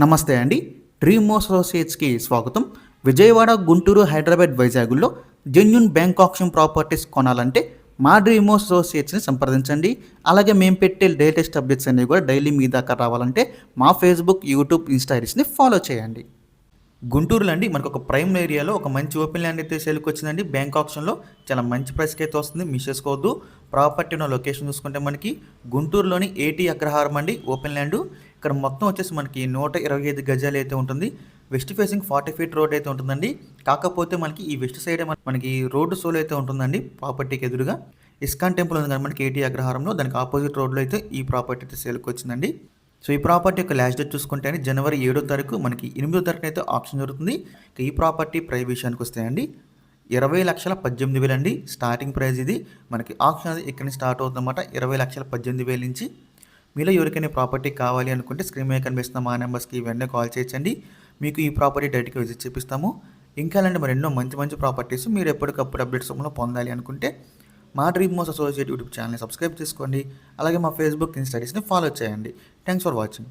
నమస్తే అండి. డ్రీమ్ అసోసియేట్స్కి స్వాగతం. విజయవాడ గుంటూరు హైదరాబాద్ వైజాగ్లో జెన్యున్ బ్యాంక్ ఆప్షన్ ప్రాపర్టీస్ కొనాలంటే మా డ్రీమ్ అసోసియేట్స్ని సంప్రదించండి. అలాగే మేము పెట్టే లేటెస్ట్ అప్డేట్స్ అనేవి కూడా డైలీ మీ దాకా రావాలంటే మా ఫేస్బుక్ యూట్యూబ్ ఇన్స్టాగ్రామ్స్ని ఫాలో చేయండి. గుంటూరులో అండి మనకు ఒక ప్రైమ్ ఏరియాలో ఒక మంచి ఓపెన్ ల్యాండ్ అయితే సేల్కి వచ్చిందండి. బ్యాంక్ ఆప్షన్లో చాలా మంచి ప్రైస్కి అయితే వస్తుంది. మిస్ చేసుకోవద్దు. ప్రాపర్టీ ఉన్న లొకేషన్ చూసుకుంటే మనకి గుంటూరులోని ఏటీ అగ్రహారం అండి. Open land. ఇక్కడ మొత్తం వచ్చేసి మనకి నూట ఇరవై ఐదు గజాలు అయితే ఉంటుంది. West facing forty feet road అయితే ఉంటుందండి. కాకపోతే మనకి ఈ వెస్ట్ సైడ్ మనకి రోడ్డు సోల్ అయితే ఉంటుందండి ప్రాపర్టీకి ఎదురుగా. ఇస్కాన్ టెంపుల్ ఉంది కానీ మనకి ఏటీ అగ్రహారంలో. దానికి ఆపోజిట్ రోడ్లో అయితే ఈ ప్రాపర్టీ అయితే సేల్కి వచ్చిందండి. సో ఈ ప్రాపర్టీ యొక్క లాస్ట్ డేట్ చూసుకుంటే అండి జనవరి ఏడో తారీఖు మనకి ఎనిమిదో తారీఖున అయితే ఆప్షన్ జరుగుతుంది. ఈ ప్రాపర్టీ ప్రైస్ విషయానికి వస్తాయండి ఇరవై లక్షల పద్దెనిమిది వేలు అండి స్టార్టింగ్ ప్రైస్ ఇది. మనకి ఆప్షన్ అది ఇక్కడ నుంచి స్టార్ట్ అవుతుందన్నమాట. ఇరవై లక్షల పద్దెనిమిది వేల నుంచి మీలో ఎవరికైనా ప్రాపర్టీ కావాలి అనుకుంటే స్క్రీన్ మీద కనిపిస్తున్న మా నెంబర్స్కి ఇవన్నీ కాల్ చేయొచ్చండి మీకు ఈ ప్రాపర్టీ డైరెక్ట్గా విజిట్ చేపిస్తాము. ఇంకా అలాంటి మరి ఎన్నో మంచి మంచి ప్రాపర్టీస్ మీరు ఎప్పటికప్పుడు అప్డేట్స్ రూపంలో పొందాలి అనుకుంటే మా డ్రీమ్ మోస్ అసోసియేట్ యూట్యూబ్ ఛానల్ని సబ్స్క్రైబ్ చేసుకోండి. అలాగే మా ఫేస్బుక్ ఇన్స్టాగ్రామ్స్ని ఫాలో చేయండి. Thanks for watching.